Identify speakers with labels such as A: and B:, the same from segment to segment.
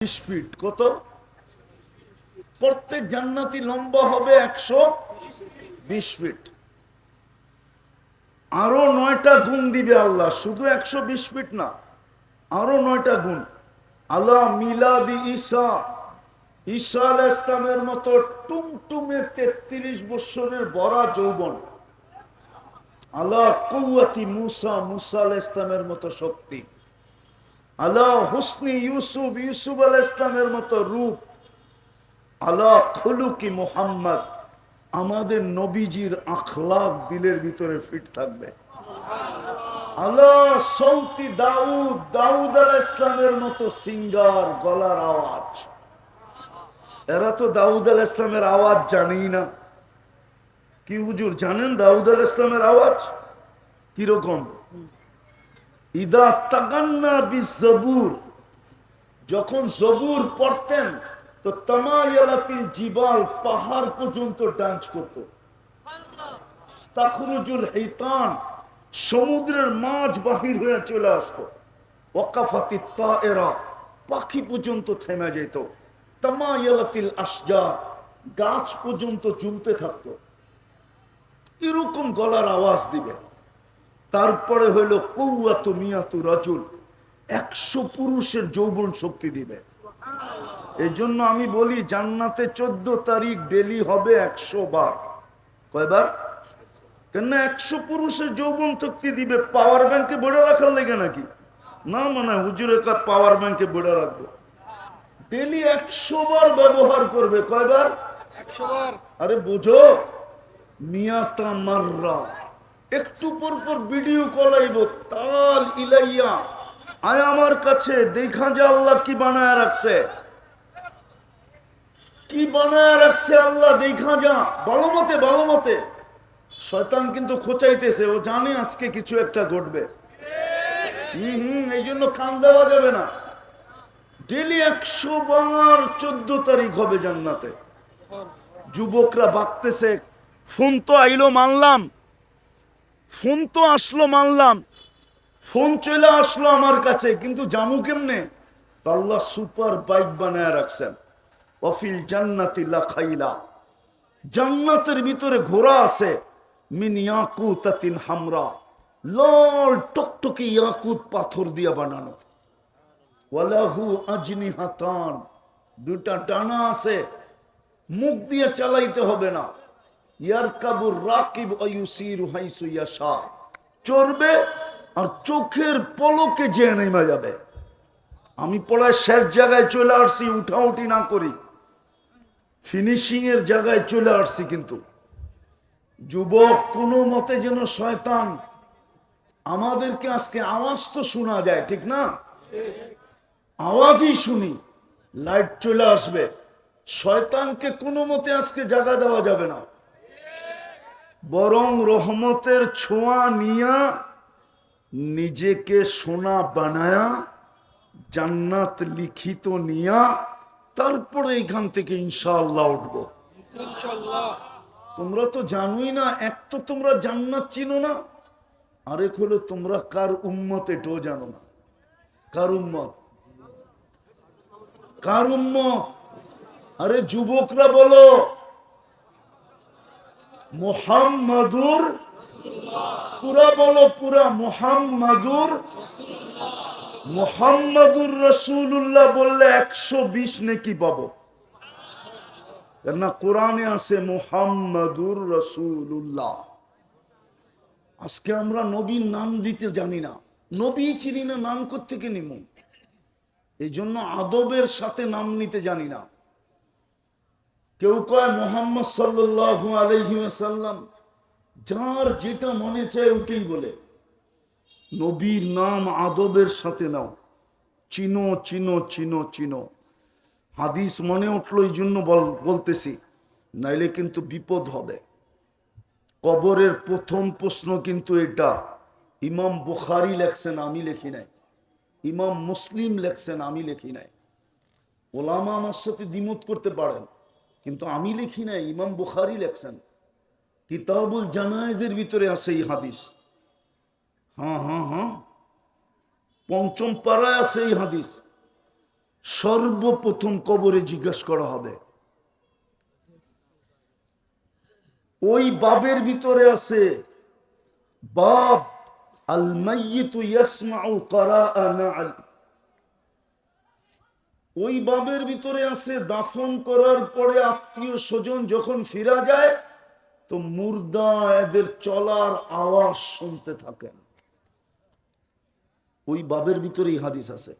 A: Fit কত? প্রত্যেক জান্নাতি লম্বা হবে একশো বিশ ফিট আরও নয়টা গুণ দিবে আল্লাহ, শুধু একশো বিশ ফিট না, আরও নয়টা গুণ। আল্লাহ মিলাদি ঈসা ঈসা আল ইসলামের মতো টুমটুমে তেত্রিশ বৎসরের বড়া যৌবন। আল্লাহ কৌয়াতি মুসা মুসা আল ইসলামের মতো শক্তি। আল্লাহ হুসনি ইউসুফ ইউসুফ আল ইসলামের মতো রূপ। আল্লাহ খুলুকি মোহাম্মদ, আমাদের নবীজির আখলাক দিলের ভিতরে ফিট থাকবে। আল্লাহ সৌতি দাউদ দাউদ আল ইসলামের মতো সিঙ্গার, গলার আওয়াজ। এরা তো দাউদ আল ইসলামের আওয়াজ জানেই না। কি হুজুর জানেন দাউদ আল ইসলামের আওয়াজ? কীরকম? ইদা তাগান্না যখন জবুর পড়তেন, তো তামায়ালাতিল জিবাল পাহাড় পর্যন্ত ডান্স করত। তাখরুজুল হিতান সমুদ্রের মাছ বাহির হয়ে চলে আসতো। ওয়াকাফাতি তায়েরা পাখি পর্যন্ত থেমে যেত। তামায়ালাতিল আসজার গাছ পর্যন্ত ঝুলতে থাকতো। এরকম গলার আওয়াজ দিবে তারপরে হইল কৌয়াত মিয়াতু রাজুল। একশো পুরুষের যৌবন শক্তি দিবে। এই জন্য আমি বলি জান্নাতে চোদ্দ তারিখ ডেলি হবে একশো বার। কয়বার? কেন একশো পুরুষের যৌবন শক্তি দিবে। পাওয়ার ব্যাংকে বড়ে রাখার লেগে নাকি? না মানে হুজুরের কাপ পাওয়ার ব্যাংকে বড়ে রাখবে। ডেলি একশো বার ব্যবহার করবে। কয়বার?
B: একশো বার।
A: আরে বুঝো মিয়াতা মাররা। একটু পর পর ভিডিও কল আইব। তাল ইলাইয়া। আয় আমার কাছে, দেখা যে আল্লাহ কি বানায় রাখছে। কি বানায় রাখছে আল্লাহ, দেখা যা। ভালো মতে ভালো মতে। শয়তান কিন্তু খোঁচাইতেছে, ও জানে আজকে কিছু একটা ঘটবে। হম হম, এই জন্য কান দেওয়া যাবে না। ডেলি একশো বার চোদ্দ তারিখ হবে জান্নাতে। যুবকরা বাগতেছে ফোন তো আইলো, মানলাম। ফোন তো আসলো মানলাম। ফোন চলে আসলো আমার কাছে, কিন্তু জামু কেমনে? আল্লাহ সুপার বাইক বানায় রাখছেন। অফিল জান্নাতি লাখাইলা জান্নাতের ভিতরে ঘোড়া আছে, মিন ইয়াকুতাতিন হামরা। লাল টকটকে ইয়াকুত পাথর দিয়ে বানানো। ওয়ালাহু আজনি হাতান দুটা টানা আছে, মুখ দিয়ে চালাইতে হবে না। ইয়ার কাবুর রাকিব অয়ুসির হাইসু ইয়াশা। আর চোখের পলকে যে যাবে। আমি পড়ায় শেষ জায়গায় চলে আসছি, উঠাউটি না করি। ফিনিশিং এর জায়গায় চলে আসছি কিন্তু। যুবক, কোনো মতে যেন শয়তান আমাদেরকে আজকে আওয়াজ তো শোনা যায়, ঠিক না? আওয়াজই শুনি, লাইট চলে আসবে। শয়তানকে কোনো মতে আজকে জায়গা দেওয়া যাবে না। বরং রহমতের ছোঁয়া নিয়া, নিজেকে সোনা বানায়া, জান্নাত লিখিত নিয়া, তারপরে এখান থেকে ইনশাআল্লাহ উঠবো।
B: ইনশাল্লাহ
A: তোমরা তো জানোই না, এক তো তোমরা জান্নাত চিনো না, আরেক হলো তোমরা কার উম্মত এটাও জানো না। কার উম্মত? কার উম্মত? আরে যুবকরা বলো। মোহাম্মদুর পুরা বলো পুরা মোহাম্মদুর মোহাম্মদুর রসুল্লাহ বললে একশো বিশ নাকি পাবো। না কোরআনে আছে মোহাম্মদুর রসুল্লাহ আজকে আমরা নবীর নাম দিতে জানি না। নবী চিনি না, নাম থেকে নিমু? এই জন্য আদবের সাথে নাম নিতে জানি না। কেউ কয় মোহাম্মদ সাল্লাহ আলহিম যার যেটা মনে চায় ওটাই বলে। নবীর নাম আদবের সাথে নাও। চিনো চিনো চিনো চিনো। হাদিস মনে উঠল এই জন্য বল- বলতেছি, নাইলে কিন্তু বিপদ হবে। কবরের প্রথম প্রশ্ন কিন্তু এটা, ইমাম বুখারি লেখছেন, আমি লেখি নাই। ইমাম মুসলিম লেখছেন, আমি লেখি নাই। ওলামা আমার সাথে দ্বিমত করতে পারেন। কিন্তু আমি লিখি নাই, ইমাম বুখারি লেখছেন। কিতাবুল জানায়েজের ভিতরে আছে এই হাদিস। হ্যাঁ হ্যাঁ হ্যাঁ পঞ্চম পাড়ায় আছে এই হাদিস। সর্বপ্রথম কবরে জিজ্ঞাসা করা হবে। ওই বাবের ভিতরে আছে, বাব আল মাইয়িতু ইয়াসমাউ কারাআনা আল ওই বাবের ভিতরে আছে দাফন করার পরে আত্মীয় স্বজন যখন ফিরা যায়, তো মুর্দা এদের চলার আওয়াজ শুনতে থাকেন। ওই বাবের ভিতরেই হাদিস আছে।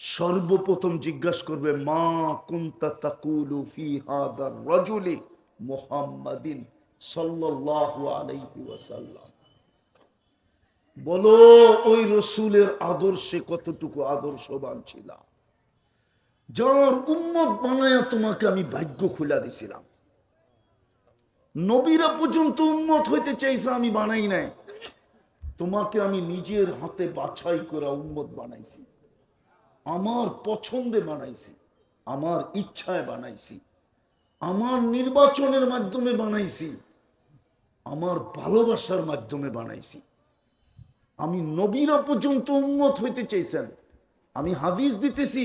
A: সর্বপ্রথম জিজ্ঞাসা করবে, মা কুন্তা তাকুলু ফি হাদার রাজুলি মুহাম্মাদিন সাল্লাল্লাহু আলাইহি ওয়াসাল্লাম? বলো, ওই রসুলের আদর্শে কতটুকু আদর্শবান ছিলাম? যার উম্মত বানায়া তোমাকে আমি ভাগ্য খুলা দিছিলাম। নবীরা পর্যন্ত উন্মত হইতে চাইছে, আমি বানাই নাই। তোমাকে আমি নিজের হাতে বাছাই করা উম্মত বানাইছি। আমার পছন্দে বানাইছি, আমার ইচ্ছায় বানাইছি, আমার নির্বাচনের মাধ্যমে বানাইছি, আমার ভালোবাসার মাধ্যমে বানাইছি। আমি নবীরা পর্যন্ত উন্মত হইতে চাইছেন। আমি হাদিস দিতেছি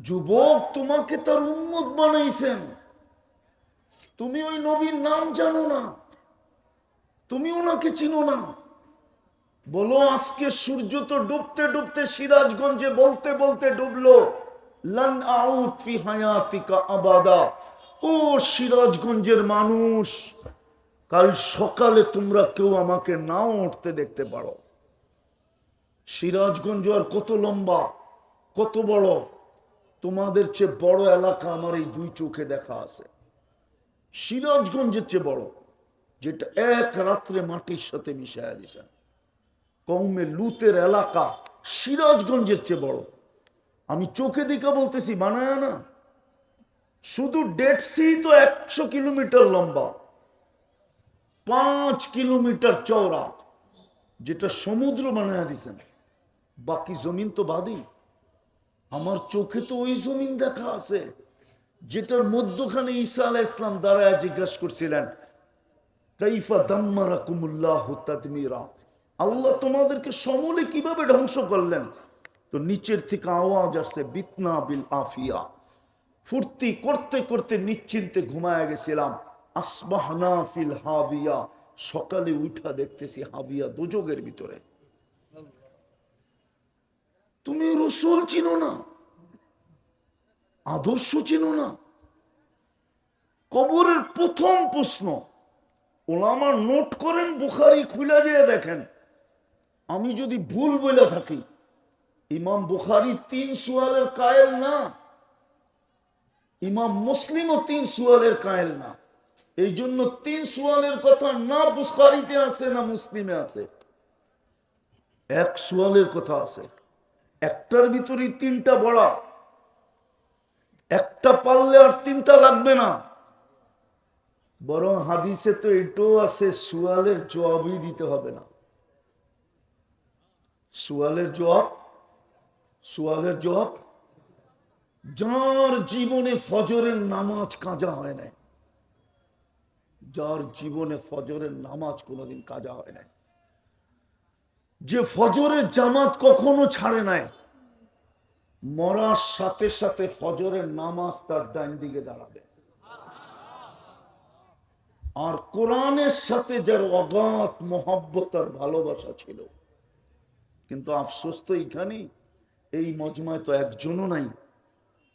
A: যুবক তোমাকে তার উন্মত বানাইছেন। তুমি ওই নবীর নাম জানো না। তুমি ওনাকে চিনো না। বলো, আজকে সূর্য তো ডুবতে ডুবতে সিরাজগঞ্জে বলতে বলতে ডুবলো। লান হায়াতিকা আবাদা। ও সিরাজগঞ্জের মানুষ, কাল সকালে তোমরা কেউ আমাকে নাও উঠতে দেখতে পারো। সিরাজগঞ্জ আর কত লম্বা, কত বড়। তোমাদের চেয়ে বড় এলাকা আমার এই দুই চোখে দেখা আছে। সিরাজগঞ্জের চেয়ে বড়, যেটা এক রাত্রে মাটির সাথে মিশাইয়া দিছে। কৌমে লুতের এলাকা সিরাজগঞ্জের চেয়ে বড়। আমি চোখে দিকে বলতেছি বানায় না। শুধু ডেড সি তো একশো কিলোমিটার লম্বা, পাঁচ কিলোমিটার চওড়া, যেটা সমুদ্র বানায় দিছেন বাকি জমিন তো বাদই আমার চোখে তো ওই জমিন দেখা আছে, যেটার মধ্যখানে ঈসা আলাহ ইসলাম দাঁড়ায় জিজ্ঞাসা করছিলেন, কাইফা দাম্মারা কুমুল্লাহ তাদমিরা, আল্লাহ তোমাদেরকে সমূলে কীভাবে ধ্বংস করলেন? তো নিচের থেকে আওয়াজ আসছে, বিতনা বিল আফিয়া। ফুর্তি করতে করতে নিশ্চিন্তে ঘুমায় গেছিলাম। আসবাহনা ফিল হাবিয়া, সকালে উঠা দেখতেছি হাবিয়া দুযোগের ভিতরে। তুমি রসুল চিনো না, আদর্শ চিনো না। কবরের প্রথম প্রশ্ন, ওলামা নোট করেন, বুখারি খুলে দিয়ে দেখেন। আমি যদি ভুল বলে থাকি, ইমাম বুখারি তিন সুয়ালের কায়েল না, ইমাম মুসলিমও তিন সুয়ালের কায়েল না। এই জন্য তিন সুয়ালের কথা না বুখারিতে আছে, না মুসলিমে আছে। এক সুয়ালের কথা আছে। একটার ভিতরে তিনটা বড়া। একটা পারলে আর তিনটা লাগবে না। বরং হাদিসে তো এটাও আছে, সুয়ালের জবাবই দিতে হবে না। সুয়ালের জবাব সুয়ালের জবাব, যার জীবনে ফজরের নামাজ কাজা হয় নাই, যার জীবনে ফজরের নামাজ কোনোদিন কাজা হয় না যে ফজরের জামাত কখনো ছাড়ে নাই। মরার সাথে সাথে ফজরের নামাজ তার ডাইন দিকে দাঁড়াবে। আর কোরআনের সাথে যার অগাধ মহাব্বত আর ভালোবাসা ছিল। কিন্তু আফসোস তো এইখানেই, এই মজমায় তো একজনও নাই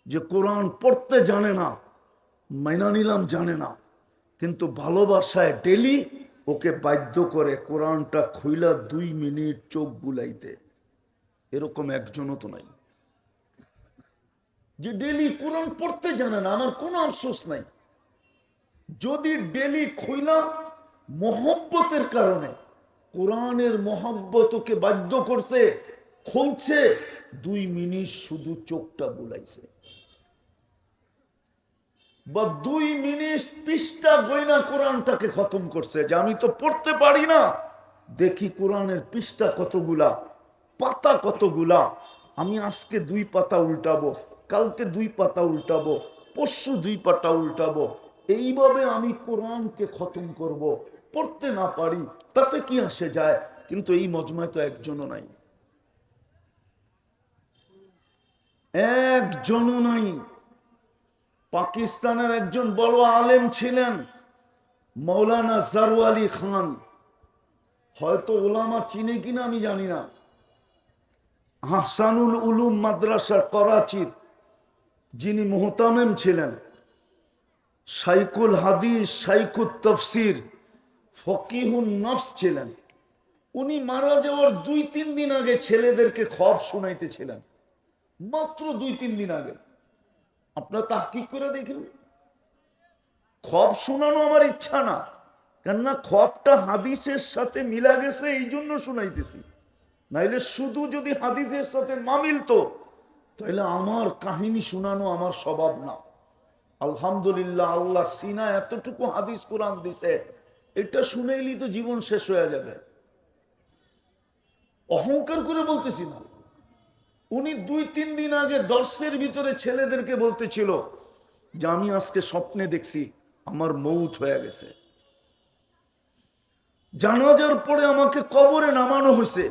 A: যে কোরআন পড়তে জানে না, মাইনা নিলাম জানে না। কিন্তু ভালোবাসায় ডেলি ওকে বাধ্য করে কোরআনটা খুইলা দুই মিনিট চোখ বুলাইতে। এরকম একজনও তো নাই। যে ডেলি কোরআন পড়তে জানে না, আমার কোনো আফসোস নাই। যদি ডেলি খুইলা মহব্বতের কারণে কোরআনের মহব্বত ওকে বাধ্য করছে, খুলছে, দুই মিনিট শুধু চোখটা বুলাইছে। বা দুই মিনিট পৃষ্ঠা গয়না কোরআনটাকে খতম করছে যে আমি তো পড়তে পারি না। দেখি কোরআনের পৃষ্ঠা কতগুলা, পাতা কতগুলা। আমি আজকে দুই পাতা উল্টাবো, কালকে দুই পাতা উল্টাবো, পরশু দুই পাতা উল্টাবো। এইভাবে আমি কোরআনকে খতম করব। পড়তে না পারি, তাতে কি আসে যায়? কিন্তু এই মজমায় তো একজনও নাই। একজনও নাই। পাকিস্তানের একজন বড় আলেম ছিলেন, মৌলানা জারওয়ালি খান। হয়তো ওলামা চিনে কিনা আমি জানি না। হাসানুল উলুম মাদ্রাসার করাচির যিনি মোহতামেম ছিলেন সাইকুল হাদিস সাইকুল তফসির, ফকিহুন নফস ছিলেন। উনি মারা যাওয়ার দুই তিন দিন আগে ছেলেদেরকে খব শুনাইতেছিলেন, মাত্র দুই তিন দিন আগে। আপনার তাহকিক করে দেখুন। খব শোনানো আমার ইচ্ছা না, কেননা খবটা হাদিসের সাথে মিলা গেছে, এই জন্য শুনাইতেছি। নাইলে শুধু যদি হাদিসের সাথে না মিলতো তাহলে আমার কাহিনী শোনানো আমার স্বভাব না। আলহামদুলিল্লাহ, আল্লাহ সিনা এতটুকু হাদিস কোরআন দিছে, এটা শুনেইলি তো জীবন শেষ হয়ে যাবে। অহংকার করে বলতেছি না। উনি দুই, তিন দিন আগে দর্শের ভিতরে ছেলেদেরকে বলতেছিল যে, আমি আজকে স্বপ্নে দেখছি আমার মৌত হয়ে গেছে। জানাজার পরে আমাকে কবরে নামানো হয়েছে।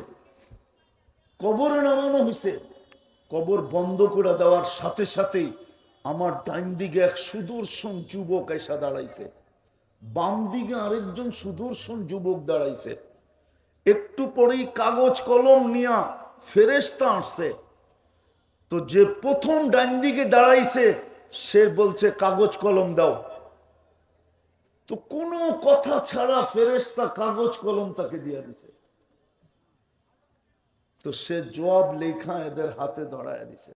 A: কবরে নামানো হয়েছে। কবর বন্ধ করে দেওয়ার সাথে সাথেই আমার ডাইন দিকে এক সুদর্শন যুবক এসে দাঁড়াইছে। বাম দিকে আরেকজন সুদর্শন যুবক দাঁড়াইছে। একটু পরেই কাগজ কলম নিয়া ফেরেস্তা আসছে। তো যে প্রথম ডান দিকে দাঁড়াইছে, সে বলছে, কাগজ কলম দাও। তো কোনো কথা ছাড়া ফেরেস্তা কাগজ কলম তাকে দিয়ে দিছে। তো সে জবাব লেখা এদের হাতে ধরায় দিছে।